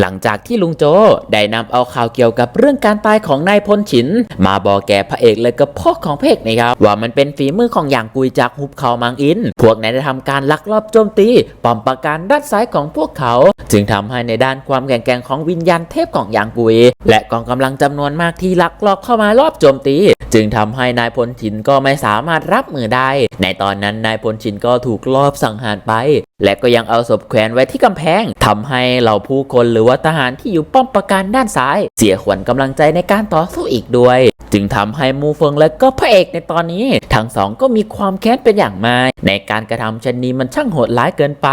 หลังจากที่ลุงโจได้นำเอาข่าวเกี่ยวกับเรื่องการตายของนายพลฉิน มาบอกแก่พระเอกและก็พ่อของพระเอกนะครับว่ามันเป็นฝีมือของอย่างกุยจากหุบเขามังอิน พวกนั้นได้ทำการลักลอบโจมตีป้อมปราการด้านซ้ายของพวกเขา จึงทำให้ในด้านความแข็งแกร่งของวิญญาณเทพของอย่างกุย และกองกำลังจำนวนมากที่ลักลอบเข้ามารอบโจมตี จึงทำให้นายพลฉินก็ไม่สามารถรับมือได้ ในตอนนั้นนายพลฉินก็ถูกลอบสังหารไป และก็ยังเอาศพแขวนไว้ที่กำแพงทำให้เหล่าผู้คนหรือว่าทหารที่อยู่ป้อมปราการด้านซ้าย เสียขวัญกำลังใจในการต่อสู้อีกด้วย จึงทำให้มูเฟิงและก็พระเอกในตอนนี้ ทั้งสองก็มีความแค้นเป็นอย่างมากในการกระทำเช่นนี้มันช่างโหดร้ายเกินไป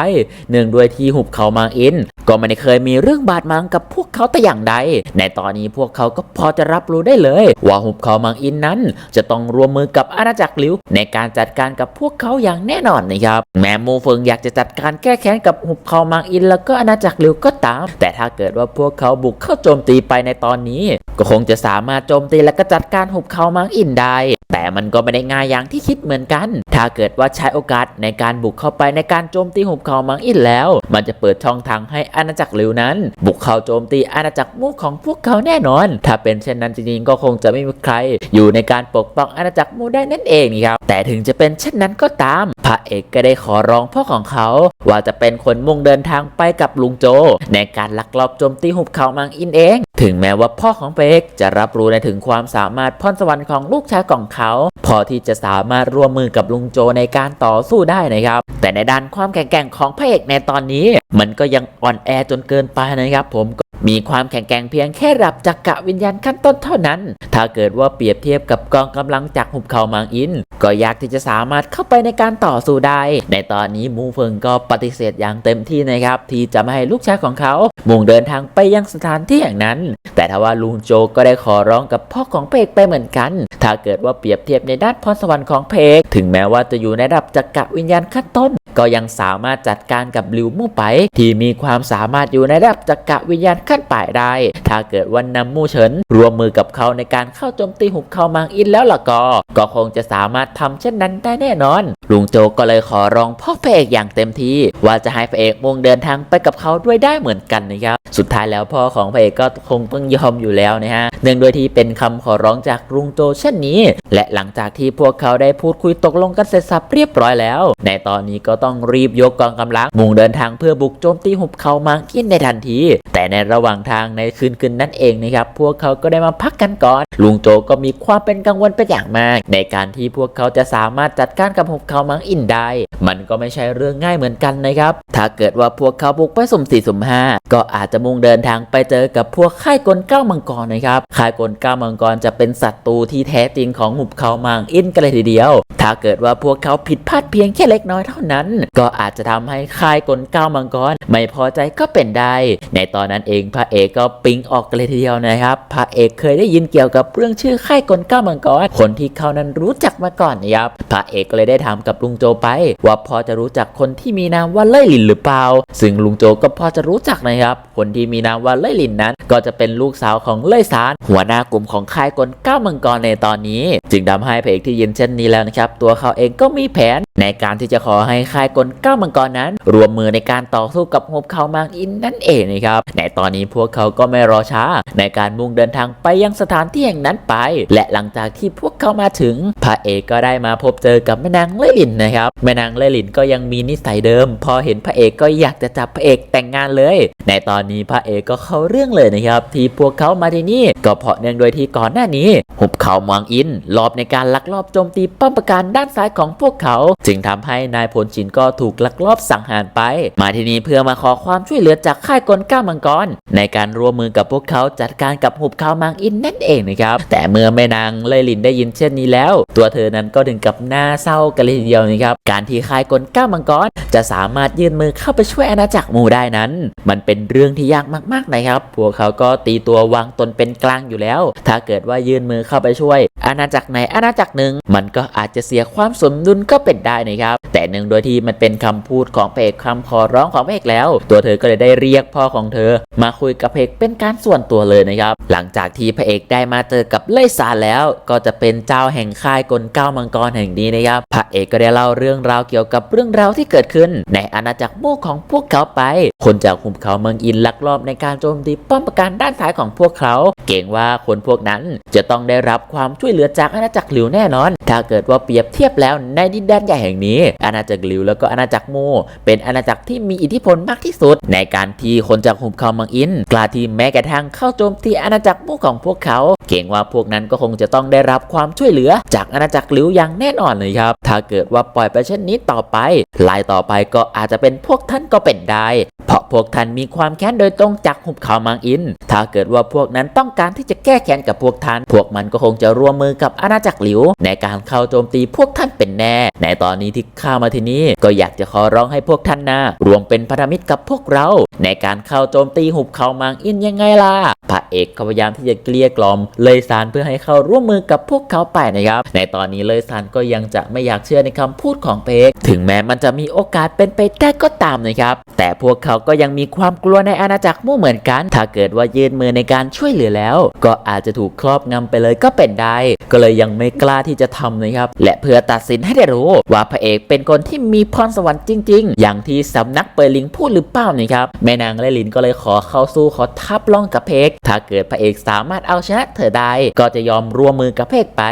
เนื่องด้วยที่หุบเขามางอิน ก็ไม่ได้เคยมีเรื่องบาดหมางกับพวกเขาแต่อย่างใด ในตอนนี้พวกเขาก็พอจะรับรู้ได้เลย ว่าหุบเขามางอินนั้น จะต้องร่วมมือกับอาณาจักรลิวในการจัดการกับพวกเขาอย่างแน่นอนนะครับ แม้มูเฟิงอยากจะจัดการแก้แค้นกับหุบเขามางอิน แล้วก็อาณาจักรลิวก็ตาม แต่ถ้าเกิดว่าพวกเขาบุกเข้าโจมตีไปในตอนนี้ ก็คงจะสามารถโจมตีและก็จัดการหุบเขามังอินได้ แต่มันก็ไม่ได้ง่ายอย่างที่คิดเหมือนกัน ถ้าเกิดว่าใช้โอกาสในการบุกเข้าไปในการโจมตีหุบเขามังอินแล้ว มันจะเปิดช่องทางให้อาณาจักรลิวนั้น บุกเข้าโจมตีอาณาจักรมู่ของพวกเขาแน่นอน ถ้าเป็นเช่นนั้นจริงๆก็คงจะไม่มีใคร อยู่ในการปกป้องอาณาจักรมูได้นั่นเองครับ แต่ถึงจะเป็นเช่นนั้นก็ตาม พระเอกก็ได้ขอร้องพ่อของเขา ว่าจะเป็นคนมุ่งเดินทางไปกับลุงโจ ในการลักลอบโจมตีหุบเขามังอินเอง ถึงแม้ว่าพ่อของพระเอกจะรับรู้ในถึงความสามารถพรสวรรค์ของลูกชายของเขา พอที่จะสามารถร่วมมือกับลุงโจในการต่อสู้ได้นะครับ แต่ในด้านความแข็งแกร่งของพระเอกในตอนนี้ มันก็ยังอ่อนแอจนเกินไปนะครับ ผมก มีความแข็งแกร่งเพียงแค่ระดับจักรวิญญาณขั้นต้นเท่านั้น ถ้าเกิดว่าเปรียบเทียบกับกองกำลังจากหุบเขามังอิน ก็ยากที่จะสามารถเข้าไปในการต่อสู้ได้ ในตอนนี้มูเฟิงก็ปฏิเสธอย่างเต็มที่นะครับ ที่จะไม่ให้ลูกชายของเขามุ่งเดินทางไปยังสถานที่อย่างนั้น แต่ถ้าว่าลุงโจก็ได้ขอร้องกับพ่อของเพกไปเหมือนกัน ถ้าเกิดว่าเปรียบเทียบในด้านพรสวรรค์ของเพกถึงแม้ว่าจะอยู่ในระดับจักรวิญญาณขั้นต้น ก็ยังสามารถจัดการกับลิวมู่ไป ที่มีความสามารถอยู่ในระดับจักรวิญญาณขั้นปลายได้ ถ้าเกิดว่านำมู่เฉินรวมมือกับเขาในการเข้าโจมตีหุบเขามังอินแล้วล่ะก็ ก็คงจะสามารถทำเช่นนั้นได้แน่นอน ลุงโจก็เลยขอร้องพ่อพระเอกอย่างเต็มที่ ว่าจะให้พระเอกมุ่งเดินทางไปกับเขาด้วยได้เหมือนกันนะครับ สุดท้ายแล้วพ่อของพระเอกก็คงต้องยอมอยู่แล้วนะฮะ เนื่องด้วยที่เป็นคำขอร้องจากลุงโจเช่นนี้ และหลังจากที่พวกเขาได้พูดคุยตกลงกันเสร็จสับเรียบร้อยแล้ว ในตอนนี้ก็ต้องรีบยกกองกำลัง มุ่งเดินทางเพื่อบุกโจมตีหุบเขามังอินในทันที แต่ในระหว่างทางในคืนคืนนั้นเองนะครับ พวกเขาก็ได้มาพักกันก่อน ลุงโจก็มีความเป็นกังวลเป็นอย่างมาก ในการที่พวกเขาจะสามารถจัดการกับหุบเขามังอินได้ มันก็ไม่ใช่เรื่องง่ายเหมือนกันนะครับ ถ้าเกิดว่าพวกเขาบุกไปสุ่มสี่สุ่มห้าก็อาจจะมุ่งเดินทางไปเจอกับพวกค่ายกลเก้ามังกรนะครับค่ายกลเก้ามังกรจะเป็นศัตรูที่แท้จริงของหุบเขามังอินกันเลยทีเดียว ถ้าเกิดว่าพวกเขาผิดพลาดเพียงแค่เล็กน้อยเท่านั้น ก็อาจจะทำให้ค่ายกลเก้ามังกร ไม่พอใจก็เป็นได้ ในตอนนั้นเองพระเอกก็ปิ๊งออกกันเลยทีเดียวนะครับ พระเอกเคยได้ยินเกี่ยวกับเรื่องชื่อค่ายกลเก้ามังกรคนที่เขานั้นรู้จักมาก่อนนะครับพระเอกก็เลยได้ถามกับลุงโจไปว่าพอจะรู้จักคนที่มีนามว่าเล่ยหลินหรือเปล่า ซึ่งลุงโจก็พอจะรู้จักนะครับ คนที่มีนามว่าเล่ยหลินนั้น ก็จะเป็นลูกสาวของเล่ยซาน หัวหน้ากลุ่มของค่ายกลเก้ามังกรในตอนนี้ จึงทำให้พระเอกที่ยินเช่นนี้แล้วนะครับ ตัวเขาเองก็มีแผน ในการที่จะขอให้ค่ายกลเก้ามังกรนั้น รวมมือในการต่อสู้กับหุบเขามังอินนั่นเองนะครับในตอนนี้พวกเขาก็ไม่รอช้า ในการมุ่งเดินทางไปยังสถานที่แห่งนั้นไป และหลังจากที่พวกเขามาถึงพระเอกก็ได้มาพบเจอกับแม่นางเล่ลินนะครับแม่นางเล่ลินก็ยังมีนิสัยเดิม พอเห็นพระเอกก็อยากจะจับพระเอกแต่งงานเลย ในตอนนี้พระเอกก็เข้าเรื่องเลยนะครับที่พวกเขามาที่นี่ก็เพราะเนื่องโดยที่ก่อนหน้านี้หุบเขามังอินลอบในการลักลอบโจมตีป้อมปราการด้านซ้ายของพวกเขาจึงทำให้นายพลชินก็ถูกลักลอบสังหารไป มาที่นี่เพื่อมาขอความช่วยเหลือจากค่ายกลก้ามังกร ในการร่วมมือกับพวกเขาจัดการกับหุบเขามังอินนั่นเองนะครับ แต่เมื่อแม่นางเลลินได้ยินเช่นนี้แล้ว ตัวเธอนั้นก็ถึงกับหน้าเศร้ากันเลยทีเดียวนะครับ การที่ค่ายกลก้ามังกร จะสามารถยื่นมือเข้าไปช่วยอาณาจักรหมู่ได้นั้น มันเป็นเรื่องที่ยากมากๆนะครับ พวกเขาก็ตีตัววางตนเป็นกลางอยู่แล้ว ถ้าเกิดว่ายื่นมือเข้าไปช่วย อาณาจักรไหนอาณาจักรหนึ่ง มันก็อาจจะเสียความสมดุลก็เป็นได้ได้นะครับ แต่เนื่งโดยที่มันเป็นคำพูดของพระเอกคำขอร้องของพระเอกแล้ว ตัวเธอก็เลยได้เรียกพ่อของเธอ มาคุยกับพระเอกเป็นการส่วนตัวเลยนะครับ หลังจากที่พระเอกได้มาเจอกับเล่ยซาแล้ว ก็จะเป็นเจ้าแห่งค่ายกลเก้ามังกรแห่งนี้นะครับพระเอกก็ได้เล่าเรื่องราวเกี่ยวกับเรื่องราวที่เกิดขึ้น ในอาณาจักรโมกของพวกเขาไป คนจากหุบเขาเมืองอินลักลอบในการโจมตีป้อมปราการด้านซ้ายของพวกเขา เก่งว่าคนพวกนั้นจะต้องได้รับความช่วยเหลือจากอาณาจักรหลิวแน่นอน ถ้าเกิดว่าเปรียบเทียบแล้วในดินแดนใหญ่แห่งนี้ อาณาจักรลิวแล้วก็อาณาจักรโม เป็นอาณาจักรที่มีอิทธิพลมากที่สุด ในการที่คนจากหุบเขาเมืองอิน กล้าที่แม้กระทั่งเข้าโจมตีอาณาจักรโมของพวกเขา เก่งว่าพวกนั้นก็คงจะต้องได้รับความช่วยเหลือ จากอาณาจักรลิวอย่างแน่นอนเลยครับ ถ้าเกิดว่าปล่อยไปเช่นนี้ต่อไปลายต่อไปก็อาจจะเป็นพวกท่านก็เป็นได้เพราะพวกท่านมีความแค้นโดยตรงจากหุบเขามังอิน ถ้าเกิดว่าพวกนั้นต้องการที่จะแก้แค้นกับพวกท่าน พวกมันก็คงจะร่วมมือกับอาณาจักรหลิว ในการเข้าโจมตีพวกท่านเป็นแน่ ในตอนนี้ที่ข้ามาที่นี่ก็อยากจะขอร้องให้พวกท่านนะรวมเป็นพันธมิตรกับพวกเรา ในการเข้าโจมตีหุบเขามังอินยังไงล่ะพระ เอกก็พยายามที่จะเกลี้ยกล่อมเลยซานเพื่อให้เข้าร่วมมือกับพวกเขาไปนะครับ ในตอนนี้เลยซานก็ยังจะไม่อยากเชื่อในคำพูดของเปกถึงแม้มันจะมีโอกาสเป็นไปได้ก็ตามนะครับ แต่พวกเขาก็ยังมีความกลัวในอาณาจักรมู่เหมือนกัน ถ้าเกิดว่ายื่นมือในการช่วยเหลือแล้ว ก็อาจจะถูกครอบงำไปเลยก็เป็นได้ ก็เลยยังไม่กล้าที่จะทำนะครับ และเพื่อตัดสินให้ได้รู้ว่าพระเอกเป็นคนที่มีพรสวรรค์จริง ๆ อย่างที่สำนักเปร์ลิงพูดหรือเปล่านะครับแม่นางแลลินก็เลยขอเข้าสู้ขอทับล่องกับเพกถ้าเกิดพระเอกสามารถเอาชนะเธอได้ ก็จะยอมร่วมมือกับเพกไป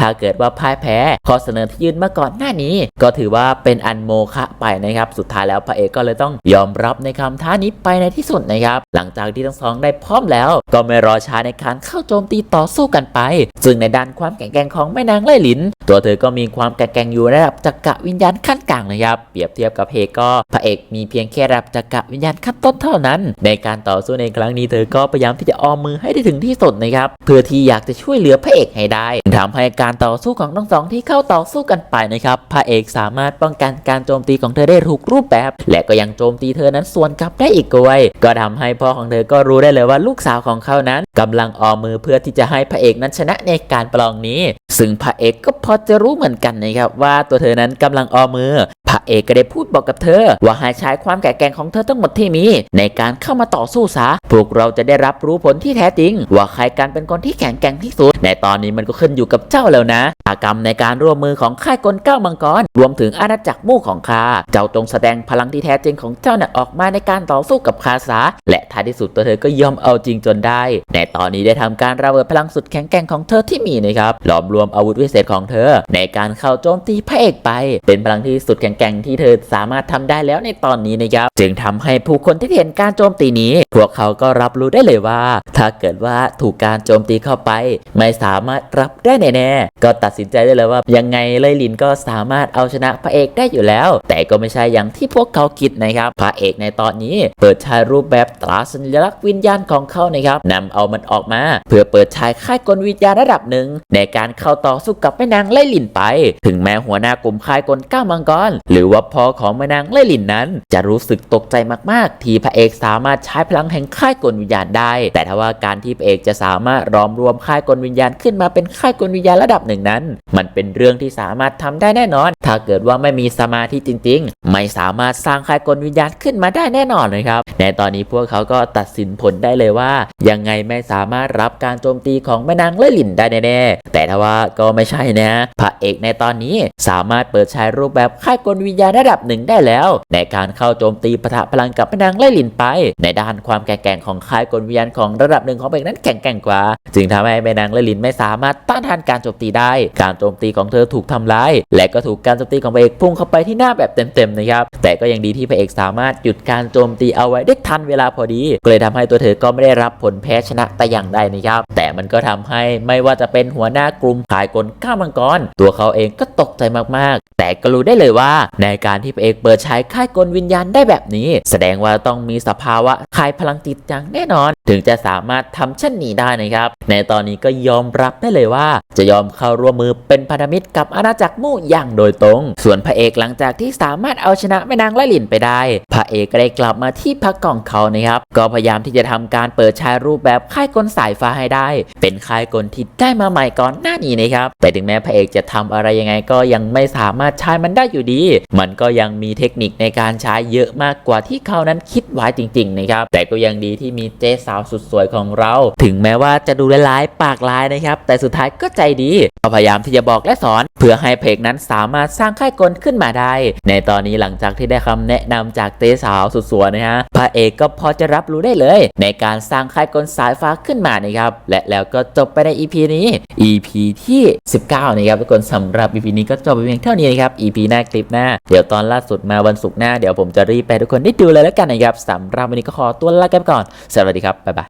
ถ้าเกิดว่าพ่ายแพ้ข้อเสนอที่ยื่นมาก่อนหน้านี้ ก็ถือว่าเป็นอันโมฆะไปนะครับ สุดท้ายแล้วพระเอกก็เลยต้องยอมรับในคำท้านี้ไปในที่สุดนะครับ หลังจากที่ทั้งสองได้พร้อมแล้ว ก็ไม่รอช้าในการเข้าโจมตีต่อสู้กันไป ซึ่งในด้านความแข็งแกร่งของแม่นางไล่หลิน ตัวเธอก็มีความแข็งแกร่งอยู่ระดับจักรวิญญาณขั้นกลางนะครับ เปรียบเทียบกับเพก็พระเอกมีเพียงแค่ระดับจักรวิญญาณขั้นต้นเท่านั้น ในการต่อสู้ในครั้งนี้เธอก็พยายามที่จะออมมือให้ได้ถึงที่สุดนะครับเพื่อที่อยากจะช่วยเหลือพระเอกให้ได้ทำให้การต่อสู้ของทั้งสองที่เข้าต่อสู้กันไปนะครับพระเอกสามารถป้องกันการโจมตีของเธอได้ถูกรูปแบบ และก็ยังโจมตีเธอนั้นสวนกลับได้อีกด้วยก็ทำให้พ่อของเธอก็รู้ได้เลยว่าลูกสาวของเขานั้น กำลังออมมือเพื่อที่จะให้พระเอกนั้นชนะในการประลองนี้ ซึ่งพระเอกก็พอจะรู้เหมือนกันนะครับว่าตัวเธอนั้นกำลังออมมือ พระเอกก็ได้พูดบอกกับเธอ ว่าให้ใช้ความแข็งแกร่งของเธอทั้งหมดที่มี ในการเข้ามาต่อสู้ซะพวกเราจะได้รับรู้ผลที่แท้จริง ว่าใครกันเป็นคนที่แข็งแกร่งที่สุด ในตอนนี้มันก็ขึ้นอยู่กับเจ้าแล้วนะอากรรมในการร่วมมือของค่ายกลเก้ามังกร รวมถึงอาณาจักรมู่ของข้าเจ้าจงแสดงพลังที่แท้จริงของเจ้าน่ะออกมาในการต่อสู้กับข้าซะและท้ายที่สุดตัวเธอก็ยอมเอาจริงจนได้ ในตอนนี้ได้ทำการระเบิดพลังสุดแข็งแกร่งของเธอที่มีนะครับหลอมรวมอาวุธวิเศษของเธอ ในการเข้าโจมตีพระเอกไป เป็นพลังที่สุดแข็งกร่งที่เธอสามารถทำได้แล้วในตอนนี้นะครับ จึงทำให้ผู้คนที่เห็นการโจมตีนี้ พวกเขาก็รับรู้ได้เลยว่า ถ้าเกิดว่าถูกการโจมตีเข้าไป ไม่สามารถรับได้แน่ๆก็ตัดสินใจได้เลยว่า ยังไงเลยลินก็สามารถเอาชนะพระเอกได้อยู่แล้ว แต่ก็ไม่ใช่อย่างที่พวกเขาคิดนะครับ พระเอกในตอนนี้ เปิดใช้รูปแบบตราสัญลักษณ์วิญญาณของเขานะครับนำเอามันออกมา เพื่อเปิดใช้ค่ายกลวิญญาณระดับหนึ่งในการเข้าต่อสู้กับแม่นางไล่ลินไป ถึงแม้หัวหน้ากลุ่มค่ายกลก้ามังกรหรือว่าพ่อของแม่นางไลหลินนั้น จะรู้สึกตกใจมากๆ ที่พระเอกสามารถใช้พลังแห่งค่ายกลวิญญาณได้ แต่ถ้าว่าการที่พระเอกจะสามารถรอมรวมค่ายกลวิญญาณขึ้นมาเป็นค่ายกลวิญญาณระดับหนึ่งนั้น มันเป็นเรื่องที่สามารถทำได้แน่นอน ถ้าเกิดว่าไม่มีสมาธิจริง ๆ ไม่สามารถสร้างค่ายกลวิญญาณขึ้นมาได้แน่นอนเลยครับ ในตอนนี้พวกเขาก็ตัดสินผลได้เลยว่า ยังไงไม่สามารถรับการโจมตีของแม่นางเล่ยหลินได้แน่ๆแต่ถ้าว่าก็ไม่ใช่นะพระเอกในตอนนี้สามารถเปิดใช้รูปแบบค่ายกลวิญญาณระดับหนึ่งได้แล้ว ในการเข้าโจมตีปะทะพลังกับแม่นางเล่หลินไป ในด้านความแข็งแกร่งของค่ายกลวิญญาณของระดับหนึ่งของเอกนั้นแข็งแกร่งกว่า จึงทำให้แม่นางเล่หลินไม่สามารถต้านทานการโจมตีได้ การโจมตีของเธอถูกทำลาย และก็ถูกการโจมตีของเอกพุ่งเข้าไปที่หน้าแบบเต็มๆนะครับแต่ก็ยังดีที่พระเอกสามารถหยุดการโจมตีเอาไว้ได้ทันเวลาพอดีก็เลยทำให้ตัวเธอก็ไม่ได้รับผลแพ้ชนะแต่อย่างใดนะครับ แต่มันก็ทำให้ไม่ว่าจะเป็นหัวหน้ากลุ่มขายกลก้ามังกร ตัวเขาเองก็ตกใจมากๆ แต่ก็รู้ได้เลยว่าในการที่พระเอกเปิดใช้ค่ายกลวิญญาณได้แบบนี้ แสดงว่าต้องมีสภาวะคายพลังจิตอย่างแน่นอน ถึงจะสามารถทำเช่นนี้ได้นะครับ ในตอนนี้ก็ยอมรับได้เลยว่า จะยอมเข้าร่วมมือเป็นพันธมิตรกับอาณาจักรมู่อย่างโดยตรง ส่วนพระเอกหลังจากที่สามารถเอาชนะแม่นางไล่หลินไปได้ พระเอกก็ได้กลับมาที่พักของเขานะครับ ก็พยายามที่จะทำการเปิดใช้รูปแบบค่ายกลสายฟ้าให้ได้ เป็นค่ายกลที่ได้มาใหม่ก่อนหน้านี้นะครับ แต่ถึงแม้พระเอกจะทำอะไรยังไงก็ยังไม่สามารถใช้มันได้อยู่ดีมันก็ยังมีเทคนิคในการใช้เยอะมากกว่าที่เขานั้นคิดไว้จริงๆนะครับแต่ก็ยังดีที่มีเจ๊สาวสุดสวยของเรา ถึงแม้ว่าจะดูร้ายๆปากร้ายนะครับแต่สุดท้ายก็ใจดีก็พยายามที่จะบอกและสอน เพื่อให้เพกนั้นสามารถสร้างค่ายกลขึ้นมาได้ ในตอนนี้หลังจากที่ได้คำแนะนำจากเจ๊สาวสุดสวยนะฮะพระเอกก็พอจะรับรู้ได้เลย ในการสร้างค่ายกลสายฟ้าขึ้นมานะครับและแล้วก็จบไปใน EP นี้ EP ที่ 19 นะครับทุกคนสำหรับ EP นี้ก็จบไปเพียงเท่านี้นะครับ EP หน้าคลิปหน้าเดี๋ยวตอนล่าสุดมาวันศุกร์หน้าเดี๋ยวผมจะรีบไปทุกคนได้ดูเลยแล้วกันนะครับสำหรับวันนี้ก็ขอตัวลากันไปก่อน สวัสดีครับบ๊ายบาย